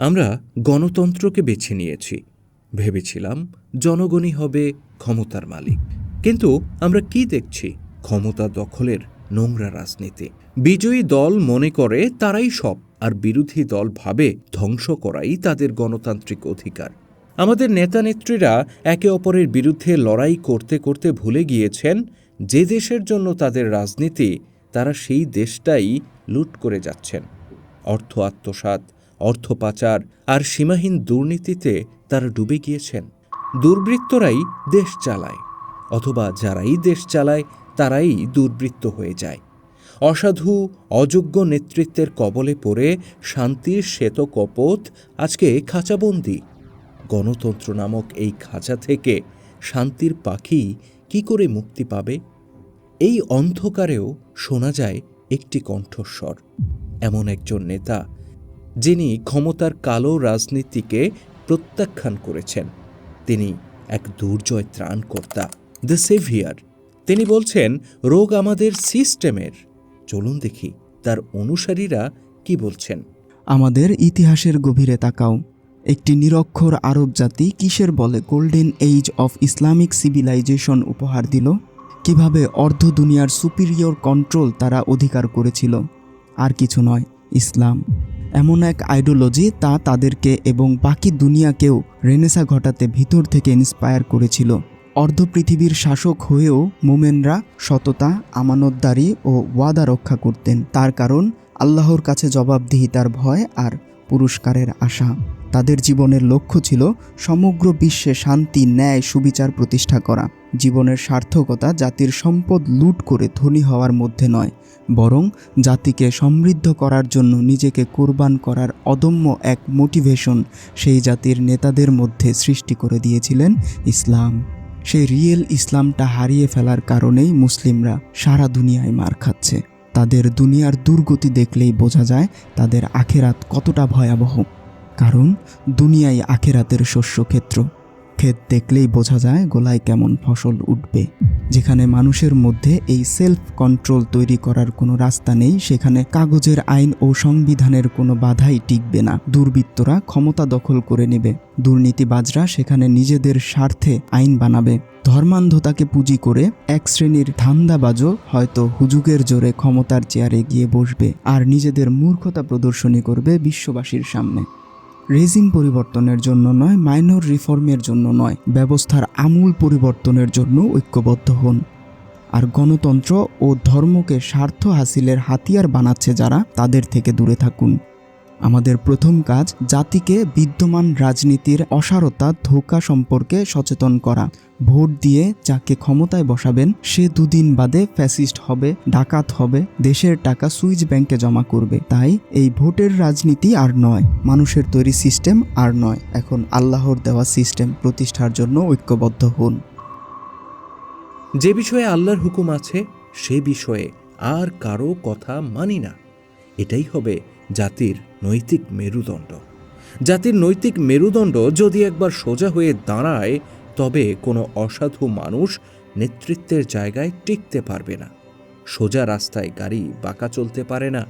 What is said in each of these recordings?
আমরা গণতন্ত্রকে বেছে নিয়েছি। ভেবেছিলাম জনগণই হবে ক্ষমতার মালিক। কিন্তু আমরা কি দেখছি? ক্ষমতা দখলের নোংরা রাজনীতি। বিজয়ী দল মনে করে তারাই সব, আর বিরোধী দল ভাবে ধ্বংস করাই তাদের গণতান্ত্রিক অধিকার। আমাদের নেতানেত্রীরা একে অপরের বিরুদ্ধে লড়াই করতে করতে ভুলে গিয়েছেন, যে দেশের জন্য তাদের রাজনীতি, তারা সেই দেশটাই লুট করে যাচ্ছেন। অর্থ আত্মসাৎ অর্থ পাচার আর সীমাহীন দুর্নীতিতে তারা ডুবে গিয়েছেন। দুর্বৃত্তরাই দেশ চালায়, অথবা যারাই দেশ চালায়, তারাই দুর্বৃত্ত হয়ে যায়। অসাধু, অযোগ্য নেতৃত্বের কবলে পড়ে শান্তির শ্বেত কপোত আজকে খাঁচাবন্দি। গণতন্ত্র নামক এই খাঁচা থেকে শান্তির পাখি কি করে মুক্তি পাবে? এই অন্ধকারেও শোনা যায় একটি কণ্ঠস্বর। এমন একজন নেতা যিনি ক্ষমতার কালো রাজনীতিকে প্রত্যাখ্যান করেছেন। তিনি এক দুর্জয় ত্রাণকর্তা দ্য সেভিয়ার তিনি বলছেন, রোগ আমাদের সিস্টেমের। চলুন দেখি তার অনুসারীরা কি বলছেন। আমাদের ইতিহাসের গভীরে তাকাও। একটি নিরক্ষর আরব জাতি কিসের বলে golden age of Islamic civilization উপহার দিল? কীভাবে অর্ধ দুনিয়ার সুপিরিয়র কন্ট্রোল তারা অধিকার করেছিল? আর কিছু নয়, ইসলাম। এমন এক আইডিওলজি তা তাদেরকে এবং বাকি দুনিয়াকেও রেনেসা ঘটাতে ভিতর থেকে ইন্সপায়ার করেছিল। অর্ধ পৃথিবীর শাসক হয়েও মোমেনরা সততা, আমানতদারি ও ওয়াদা রক্ষা করতেন। তার কারণ, আল্লাহর কাছে জবাবদিহিতার ভয় আর পুরস্কারের আশা। তাদের জীবনের লক্ষ্য ছিল সমগ্র বিশ্বে শান্তি, ন্যায়, সুবিচার প্রতিষ্ঠা করা। জীবনের সার্থকতা জাতির সম্পদ লুট করে ধনী হওয়ার মধ্যে নয়, বরং জাতিকে সমৃদ্ধ করার জন্য নিজেকে কোরবান করার অদম্য এক মোটিভেশন সেই জাতির নেতাদের মধ্যে সৃষ্টি করে দিয়েছিলেন ইসলাম। সেই রিয়েল ইসলামটা হারিয়ে ফেলার কারণেই মুসলিমরা সারা দুনিয়ায় মার খাচ্ছে। তাদের দুনিয়ার দুর্গতি দেখলেই বোঝা যায় তাদের আখেরাত কতটা ভয়াবহ। কারণ দুনিয়াই আখেরাতের শস্যক্ষেত্র। ক্ষেত দেখলেই বোঝা যায় গোলায় কেমন ফসল উঠবে। যেখানে মানুষের মধ্যে এই সেলফ কন্ট্রোল তৈরি করার কোনো রাস্তা নেই, সেখানে কাগজের আইন ও সংবিধানের কোনো বাধাই টিকবে না। দুর্বৃত্তরা ক্ষমতা দখল করে নেবে। দুর্নীতিবাজরা সেখানে নিজেদের স্বার্থে আইন বানাবে। ধর্মান্ধতাকে পুঁজি করে এক শ্রেণির ধান্দাবাজও হয়তো হুজুগের জোরে ক্ষমতার চেয়ারে গিয়ে বসবে আর নিজেদের মূর্খতা প্রদর্শনী করবে বিশ্ববাসীর সামনে। রেজিম পরিবর্তনের জন্য নয়, মাইনর রিফর্মের জন্য নয়, ব্যবস্থার আমূল পরিবর্তনের জন্য ঐক্যবদ্ধ হন। আর গণতন্ত্র ও ধর্মকে স্বার্থ হাসিলের হাতিয়ার বানাচ্ছে যারা তাদের থেকে দূরে থাকুন। আমাদের প্রথম কাজ জাতিকে বিদ্যমান রাজনীতির অসারতা, ধোঁকা সম্পর্কে সচেতন করা। ভোট দিয়ে যাকে ক্ষমতায় বসাবেন, সে দুদিন বাদে ফ্যাসিস্ট হবে, ডাকাত হবে, দেশের টাকা সুইচ ব্যাংকে জমা করবে। তাই এই ভোটের রাজনীতি আর নয়, মানুষের তৈরি সিস্টেম আর নয়। এখন আল্লাহর দেওয়া সিস্টেম প্রতিষ্ঠার জন্য ঐক্যবদ্ধ হন। যে বিষয়ে আল্লাহর হুকুম আছে, সে বিষয়ে আর কারও কথা মানি না। এটাই হবে জাতির নৈতিক মেরুদণ্ড। জাতির নৈতিক মেরুদণ্ড যদি একবার সোজা হয়ে দাঁড়ায়, তবে কোনো অসাধু মানুষ নেতৃত্বের জায়গায় টিকতে পারবে না। সোজা রাস্তায় গাড়ি বাঁকা চলতে পারে না।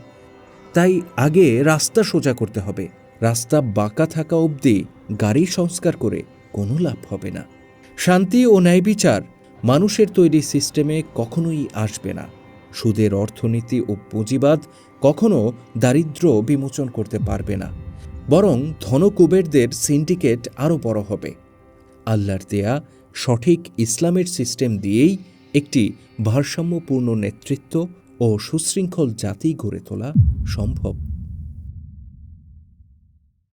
তাই আগে রাস্তা সোজা করতে হবে। রাস্তা বাঁকা থাকা অবধি গাড়ি সংস্কার করে কোনো লাভ হবে না। শান্তি ও ন্যায় বিচার মানুষের তৈরি সিস্টেমে কখনোই আসবে না। সুদের অর্থনীতি ও পুঁজিবাদ কখনও দারিদ্র বিমোচন করতে পারবে না। বরং ধনকুবেরদের সিন্ডিকেট আরও বড় হবে। আল্লাহর দেয়া সঠিক ইসলামের সিস্টেম দিয়েই একটি ভারসাম্যপূর্ণ নেতৃত্ব ও সুশৃঙ্খল জাতি গড়ে তোলা সম্ভব।